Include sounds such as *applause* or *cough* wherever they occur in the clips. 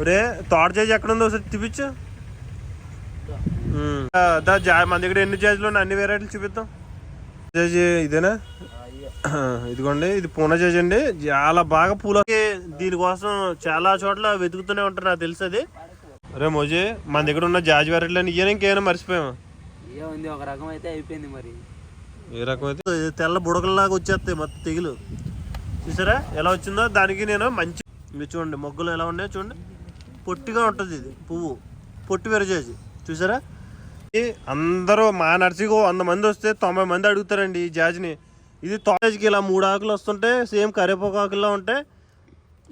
ఒరే తోట జాజ్ ఎక్కడ ఉందో ఒకసారి చూపించు. మన దగ్గర ఎన్ని జాజులు ఉన్నాయి? అన్ని వెరైటీలు చూపిద్దాం. జాజి ఇదేనా? ఇదిగోండి ఇది పూనా జాజ్ అండి. చాలా బాగా పూల దీనికోసం చాలా చోట్ల వెతుకుతూనే ఉంటారు నాకు తెలుసు అది. అరే మోజీ మన దగ్గర ఉన్న జాజి వెరైటీలు అని ఇయ్యని ఇంకేమైనా మర్చిపోయాము ఏముంది ఒక రకం అయితే అయిపోయింది మరి. ఏ రకం అయితే? తెల్ల బుడగల్లాగా వచ్చేస్తాయి మొత్తం తెగులు. చూసారా? ఎలా వచ్చిందో? దానికి నేను మంచి మీరు చూడండి మొగ్గలు ఎలా ఉన్నాయో చూడండి. పొట్టిగా ఉంటుంది ఇది పువ్వు. పొట్టి విరజేసి చూసారా? అందరూ మా నర్సీకో వంద మంది వస్తే తొంభై మంది అడుగుతారండి ఈ జాజిని. ఇది తోటకి ఇలా మూడు ఆకులు వస్తుంటే సేమ్ కరివేపాకు ఆకుల్లో ఉంటే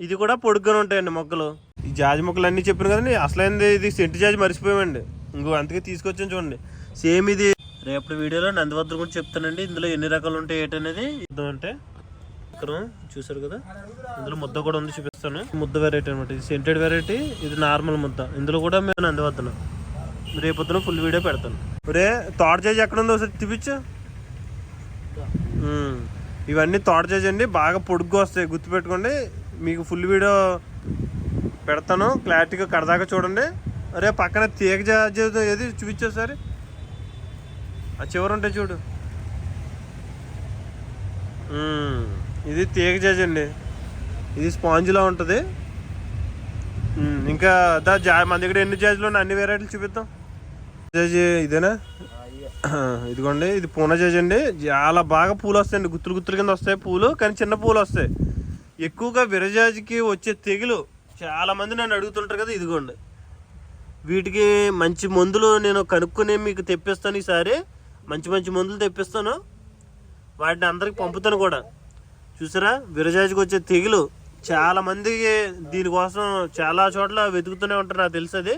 ఇది కూడా పొడుగ్గానే ఉంటాయండి మొక్కలు. ఈ జాజి మొక్కలు అన్నీ చెప్పాను కదండి అసలైంది ఇది సెంటు జాజి మర్చిపోయామండి. ఇంకో అందుకే తీసుకొచ్చాను చూడండి. సేమ్ ఇది రేపటి వీడియోలో నందివద్ర కూడా చెప్తానండి ఇందులో ఎన్ని రకాలు ఉంటాయి ఏంటనేది. అంటే మాత్రం చూసారు కదా? ఇందులో ముద్ద కూడా ఉంది చూపిస్తాను. ముద్ద వెరైటీ అనమాట ఇది సెంటెడ్ వెరైటీ ఇది నార్మల్ ముద్ద. ఇందులో కూడా మేము నందివద్దను రేపొద్దున ఫుల్ వీడియో పెడతాను. రే తోట జాజి ఎక్కడ ఉందో ఒకసారి చూపించు. ఇవన్నీ తోట జాజి అండి. బాగా పొడుగ్గా వస్తాయి. గుర్తుపెట్టుకోండి మీకు ఫుల్ వీడియో పెడతాను. క్లారిటీగా కడదాకా చూడండి. అరే పక్కన తీగ జాజి ఏది చూపించు ఒకసారి. ఆ చివరు ఉంటాయి చూడు. ఇది తీగ జాజి అండి. ఇది స్పాంజ్లా ఉంటుంది. ఇంకా దా జా మన దగ్గర ఎన్ని జాజులు ఉన్నాయి? అన్ని వెరైటీలు చూపిద్దాం. జాజి ఇదేనా? *coughs* ఇదిగోండి ఇది పూనా జాజి అండి. చాలా బాగా పూలు వస్తాయండి. గుత్తులు గుత్తులు కింద వస్తాయి పూలు కానీ చిన్న పూలు వస్తాయి. ఎక్కువగా విరజాజికి వచ్చే తెగులు చాలా మంది నన్ను అడుగుతుంటారు కదా ఇదిగోండి. వీటికి మంచి మందులు నేను కనుక్కొని మీకు తెప్పిస్తాను ఈసారి. మంచి మంచి మందులు తెప్పిస్తాను. వాటిని అందరికి పంపుతాను కూడా. చూసారా? విరజాజికి వచ్చే తెగులు చాలా మందికి దీనికోసం చాలా చోట్ల వెతుకుతూనే ఉంటారు నాకు తెలుసు అది.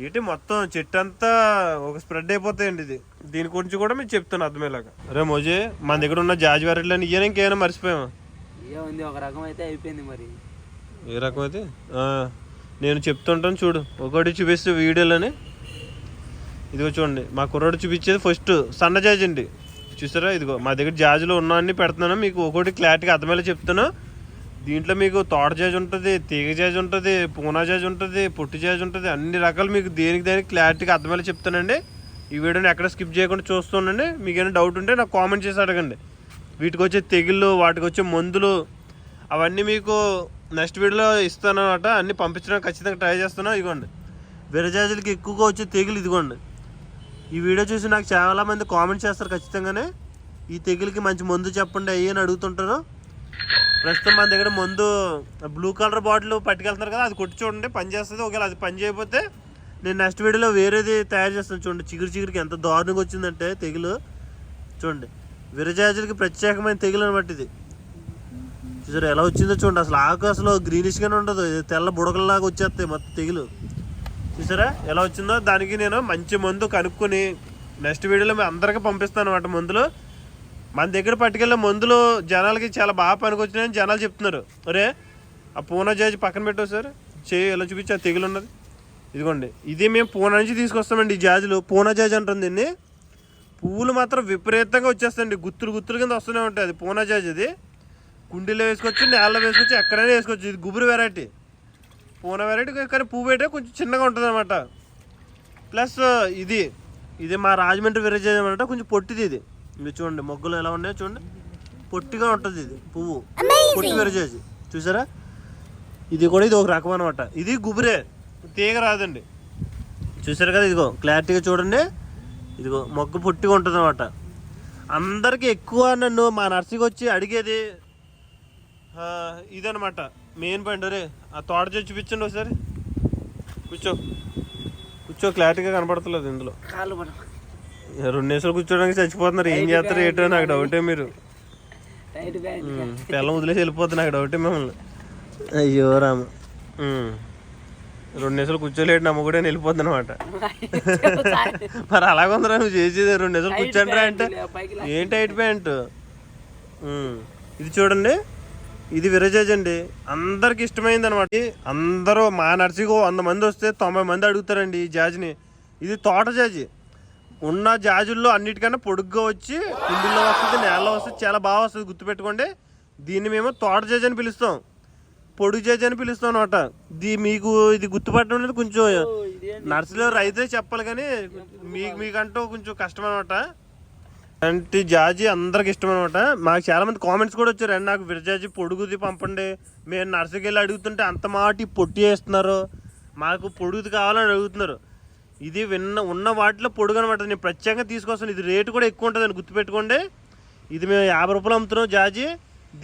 ఏంటి మొత్తం చెట్టు అంతా ఒక స్ప్రెడ్ అయిపోతాయండి ఇది. దీని గురించి కూడా మీకు చెప్తాను అర్థమయ్యేలాగా. రే మోజీ మన దగ్గర ఉన్న జాజి వెరైటీలు అని ఇయ్యని ఇంకేమైనా మర్చిపోయాము ఒక రకం అయితే అయిపోయింది మరి. ఏ రకం అయితే ఆ, నేను చెప్తుంటాను చూడు. ఒకటి చూపిస్తే వీడియోలోని. ఇదిగో చూడండి మా కుర్రాడు చూపించేది ఫస్ట్ సన్న జాజి అండి. చూసారా? ఇదిగో మా దగ్గర జాజులు ఉన్నాయని పెడుతున్నాను. మీకు ఒకటి క్లారిటీగా అర్థమయ్యేలా చెప్తాను దీంట్లో మీకు తోట జాజ్ ఉంటుంది తీగ జాజ్ ఉంటుంది పూనా జాజ్ ఉంటుంది పొట్టి జాజ్ ఉంటుంది అన్ని రకాలు మీకు దేనికి దానికి క్లారిటీగా అర్థమయ్యేలా చెప్తానండి ఈ వీడియోని ఎక్కడ స్కిప్ చేయకుండా చూస్తుండండి మీకు ఏమైనా డౌట్ ఉంటే నాకు కామెంట్ చేసి అడగండి. వీటికి వచ్చే తెగుళ్ళు వాటికి వచ్చే మందులు అవన్నీ మీకు నెక్స్ట్ వీడియోలో ఇస్తాను అనమాట అన్నీ పంపించడానికి ఖచ్చితంగా ట్రై చేస్తాను ఇదిగోండి. విరజాజులకి ఎక్కువగా వచ్చే తెగులు ఇదిగోండి. ఈ వీడియో చూసి నాకు చాలా మంది కామెంట్ చేస్తారు ఖచ్చితంగానే. ఈ తెగులకి మంచి మందు చెప్పండి అయ్యి అని అడుగుతుంటారు. ప్రస్తుతం మన దగ్గర మందు బ్లూ కలర్ బాటిల్ పట్టుకెళ్తున్నారు కదా అది కొట్టి చూడండి పని చేస్తుంది. ఒకవేళ అది పని చేయకపోతే నేను నెక్స్ట్ వీడియోలో వేరేది తయారు చేస్తాను చూడండి. చిగురు చిగురికి ఎంత దారుణంగా వచ్చిందంటే తెగులు. చూడండి విరజాజులకి ప్రత్యేకమైన తెగులు అనమాట ఇది. చూసారు ఎలా వచ్చిందో చూడండి. అసలు ఆకు అసలు గ్రీనిష్గానే ఉండదు తెల్ల బుడకల్లాగా వచ్చేస్తాయి మొత్తం తెగులు. చూసారా? ఎలా వచ్చిందో? దానికి నేను మంచి మందు కనుక్కొని నెక్స్ట్ వీడియోలో మీ అందరికీ పంపిస్తాను అనమాట మందులు. మన దగ్గర పట్టుకెళ్ళే మందులు జనాలకి చాలా బాగా పనికొచ్చినాయని జనాలు చెప్తున్నారు. అరే ఆ పూనా జాజి పక్కన పెట్టావు సార్. చేయి ఎలా చూపించి ఆ తెగులు ఉన్నది. ఇదిగోండి. ఇది మేము పూనా నుంచి తీసుకొస్తామండి ఈ జాజులు. పూనా జాజి అంటుంది దీన్ని. పువ్వులు మాత్రం విపరీతంగా వచ్చేస్తాయండి. గుత్తులు గుత్తులు కింద వస్తూనే ఉంటాయి. అది పూనా జాజి అది. కుండీలో వేసుకోవచ్చు నేలలో వేసుకోవచ్చు ఎక్కడైనా వేసుకోవచ్చు. ఇది గుబురు వెరైటీ పూన వెరైటీ కానీ పువ్వు అయితే కొంచెం చిన్నగా ఉంటుంది అనమాట ప్లస్ ఇది ఇది మా రాజమండ్రి వెరైటీ అనమాట కొంచెం పొట్టిది ఇది. మీరు చూడండి మొగ్గలు ఎలా ఉన్నాయో చూడండి. పొట్టిగా ఉంటుంది ఇది పువ్వు. పొట్టి వెరజేసి చూసారా? ఇది కూడా ఇది ఒక రకం అనమాట ఇది గుబురే తీగ రాదండి. చూసారు కదా ఇదిగో క్లారిటీగా చూడండి. ఇదిగో మొగ్గు పొట్టిగా ఉంటుంది అనమాట అందరికీ ఎక్కువ నన్ను మా నర్సరీకి వచ్చి అడిగేది ఇదనమాట మెయిన్ పాయింట్ అరే ఆ తోట చూపించండి ఒకసారి. కూర్చో. కూర్చో క్లారిటీగా కనపడతలేదు ఇందులో. రెండు నిమిషాలు కూర్చోడానికి చచ్చిపోతున్నారు. ఏం చేస్తారు ఏంటో నాకు డౌటే మీరు. టైట్ బ్యాండ్ ఉమ్, పిల్లం వదిలేసి వెళ్ళిపోతుంది నాకు డౌటే మిమ్మల్ని. అయ్యో రామ. రెండు నిమిషాలు కూర్చోలేడు నమ్మ కూడా వెళ్ళిపోద్ది అనమాట *laughs* మరి అలాగ ఉందిరా నువ్వు చేసేది రెండు నిమిషాలు కూర్చోండిరా అంటే. ఏంటి టైట్ ప్యాంట్. ఇది చూడండి. ఇది విరజాజ్ అండి. అందరికి ఇష్టమైంది అనమాట అందరూ మా నర్సరీకి ఓ వంద మంది వస్తే తొంభై మంది అడుగుతారండి ఈ జాజిని. ఇది తోట జాజి. ఉన్న జాజుల్లో అన్నిటికన్నా పొడుగ్గా వచ్చి కుండీల్లో వస్తుంది నేలలో వస్తుంది చాలా బాగా వస్తుంది. గుర్తుపెట్టుకోండి దీన్ని మేము తోట జాజి అని పిలుస్తాం. పొడుగు జాజి అని పిలుస్తాం అనమాట ఇది మీకు ఇది గుర్తుపట్టడం అనేది కొంచెం నర్సరీలో రైతే చెప్పాలి కానీ మీకు మీకంటూ కొంచెం కష్టం అనమాట అంటే జాజి అందరికి ఇష్టం అనమాట మాకు చాలా మంది కామెంట్స్ కూడా వచ్చారు. అండి నాకు విరజాజి పొడుగుది పంపండి. మేము నర్సరీకి వెళ్ళి అడుగుతుంటే అంత మాటి పొట్టి వేస్తున్నారు. మాకు పొడుగుది కావాలని అడుగుతున్నారు. ఇది విన్న ఉన్న వాటిలో పొడుగు అనమాట నేను ప్రత్యేకంగా తీసుకొస్తాను. ఇది రేటు కూడా ఎక్కువ ఉంటుంది గుర్తుపెట్టుకోండి. ఇది మేము యాభై రూపాయలు అమ్ముతున్నాం జాజి.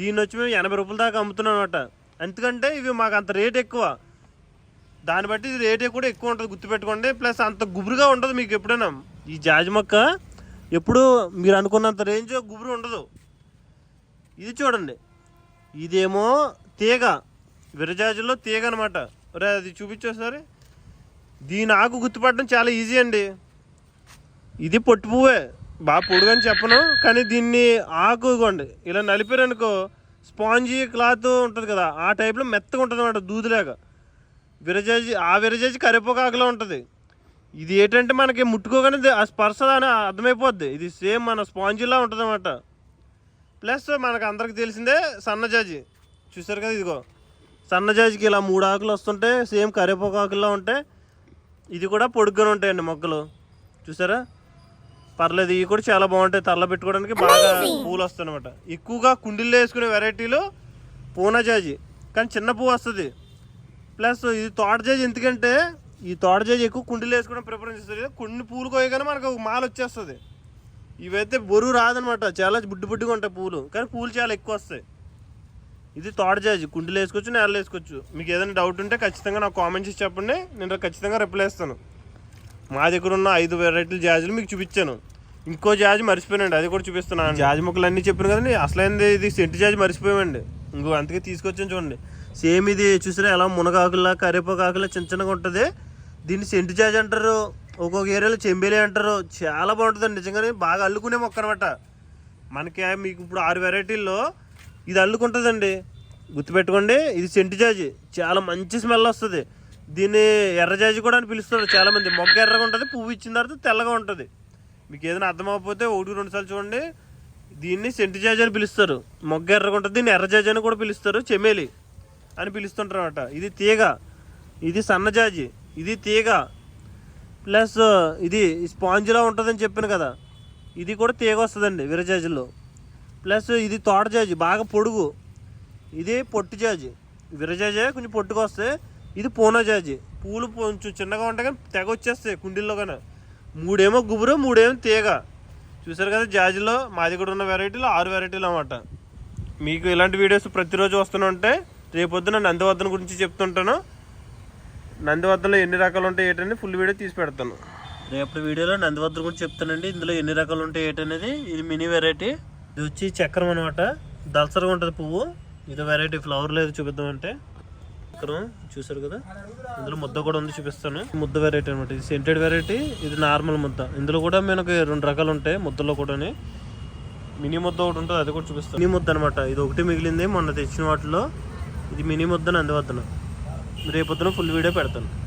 దీన్ని వచ్చి మేము ఎనభై రూపాయల దాకా అమ్ముతున్నాం అనమాట. ఎందుకంటే ఇవి మాకు అంత రేట్ ఎక్కువ. దాన్ని బట్టి ఇది రేట్ కూడా ఎక్కువ ఉంటుంది గుర్తుపెట్టుకోండి. ప్లస్ అంత గుబురుగా ఉండదు మీకు ఎప్పుడైనా. ఈ జాజి మొక్క ఎప్పుడు మీరు అనుకున్నంత రేంజ్ గుబురు ఉండదు. ఇది చూడండి. ఇదేమో తీగ. విరజాజుల్లో తీగ అనమాట రే అది చూపించోసారి దీని ఆకు గుర్తుపట్టడం చాలా ఈజీ అండి. ఇది పొట్టు పువ్వే. బాగా పొడుగని చెప్పను కానీ దీన్ని ఆకు ఇవ్వండి ఇలా నలిపారనుకో స్పాంజీ క్లాత్ ఉంటుంది కదా ఆ టైప్లో మెత్తగా ఉంటుంది అనమాట దూదులాగా. విరజాజి ఆ విరజాజి కరివేపాకులో ఉంటుంది. ఇది ఏంటంటే మనకి ముట్టుకోగానే ఆ స్పర్శ అని అర్థమైపోద్ది. ఇది సేమ్ మన స్పాంజిలా ఉంటుంది అనమాట ప్లస్ మనకు అందరికి తెలిసిందే సన్నజాజి చూసారు కదా ఇదిగో. సన్నజాజికి ఇలా మూడు ఆకులు వస్తుంటే సేమ్ కరివేపాకు ఆకుల్లో ఉంటే ఇది కూడా పొడుగ్గానే ఉంటాయండి మొక్కలు చూసారా? పర్లేదు ఇవి కూడా చాలా బాగుంటాయి. తల్ల పెట్టుకోవడానికి బాగా పూలు వస్తాయి అనమాట ఎక్కువగా కుండీల్లో వేసుకునే వెరైటీలు పూనా జాజి. కానీ చిన్న పువ్వు వస్తుంది. ప్లస్ ఇది తోట జాజి ఎందుకంటే ఈ తోట జాజి ఎక్కువ కుండీలు వేసుకోవడం ప్రిఫరెన్స్ ఇస్తుంది కొన్ని పూలు కోయగానే మనకు ఒక మాల వచ్చేస్తుంది. ఇవైతే బరువు రాదనమాట. చాలా బుడ్డు బుడ్డుగా ఉంటాయి పూలు. కానీ పూలు చాలా ఎక్కువ వస్తాయి. ఇది తోట జాజి కుండీలు వేసుకోవచ్చు నేలలో వేసుకోవచ్చు. మీకు ఏదైనా డౌట్ ఉంటే ఖచ్చితంగా నాకు కామెంట్స్ ఇచ్చి చెప్పండి. నేను ఖచ్చితంగా రిప్లై ఇస్తాను మా దగ్గర ఉన్న ఐదు వెరైటీల జాజులు మీకు చూపించాను. ఇంకో జాజి మర్చిపోయానండి. అది కూడా చూపిస్తున్నాను జాజి మొక్కలు అన్నీ చెప్పాను కదండి. అసలైంది ఇది సెంటు జాజి మర్చిపోయామండి. ఇంకో అందుకే తీసుకొచ్చాను చూడండి. సేమ్ ఇది చూసారా ఎలా మునగాకులా కరివేపాకులా చిన్న చిన్నగా ఉంటుంది. దీన్ని సెంటు జాజి అంటారు ఒక్కొక్క ఏరియాలో చెంబేలి అంటారు. చాలా బాగుంటుందండి నిజంగానే బాగా అల్లుకునే మొక్క అనమాట మనకి మీకు ఇప్పుడు ఆరు వెరైటీల్లో ఇది అల్లుకుంటుందండి. గుర్తుపెట్టుకోండి ఇది సెంటు జాజి. చాలా మంచి స్మెల్ వస్తుంది. దీన్ని ఎర్ర జాజి కూడా అని పిలుస్తారు చాలామంది మొగ్గ ఎర్రగా ఉంటుంది పువ్వు ఇచ్చిన తర్వాత తెల్లగా ఉంటుంది. మీకు ఏదైనా అర్థం అవ్వకపోతే ఒకటి రెండు సార్లు చూడండి. దీన్ని సెంటు జాజి అని పిలుస్తారు. మొగ్గ ఎర్రగా ఉంటుంది దీన్ని ఎర్ర జాజి అని కూడా పిలుస్తారు. చెమేలి అని పిలుస్తుంటారు అనమాట ఇది తీగ ఇది సన్నజాజి ఇది తీగ. ప్లస్ ఇది స్పాంజ్లా ఉంటుందని చెప్పాను కదా. ఇది కూడా తీగ వస్తుందండి విరజాజుల్లో. ప్లస్ ఇది తోట జాజి బాగా పొడుగు. ఇది పొట్టు జాజి. విరజాజే కొంచెం పొట్టుగా వస్తాయి ఇది పూనా జాజి. పూలు కొంచెం చిన్నగా ఉంటాయి కానీ తెగ వచ్చేస్తాయి కుండీల్లో కానీ. మూడేమో గుబురు మూడేమో తీగ. చూసారు కదా జాజిలో మా దగ్గర ఉన్న వెరైటీలు ఆరు వెరైటీలు అన్నమాట. మీకు ఇలాంటి వీడియోస్ ప్రతిరోజు వస్తూనే ఉంటాయి రేపొద్దున నందివర్ధన గురించి చెప్తుంటాను. నందివర్ధనలో ఎన్ని రకాలు ఉంటాయి ఏంటని ఫుల్ వీడియో తీసి పెడతాను. రేపటి వీడియోలో నందివర్ధన గురించి చెప్తానండి. ఇందులో ఎన్ని రకాలు ఉంటాయి ఏంటనేది ఇది మినీ వెరైటీ ఇది వచ్చి చక్రం అనమాట దళసరగా ఉంటుంది పువ్వు. ఇది వెరైటీ ఫ్లవర్ లేదు చూపిద్దామంటే. చక్రం చూసారు కదా? ఇందులో ముద్ద కూడా ఉంది చూపిస్తాను. ముద్ద వెరైటీ అనమాట ఇది సెంటెడ్ వెరైటీ ఇది నార్మల్ ముద్ద. ఇందులో కూడా మనకి రెండు రకాలు ఉంటాయి ముద్దలో కూడా మినీ ముద్ద ఒకటి ఉంటుంది అది కూడా చూపిస్తాను. మినీ ముద్ద అనమాట ఇది ఒకటి మిగిలింది మొన్న తెచ్చిన వాటిలో. ఇది మినీ ముద్దని అందువద్దన రేపొద్దున ఫుల్ వీడియో పెడతాను.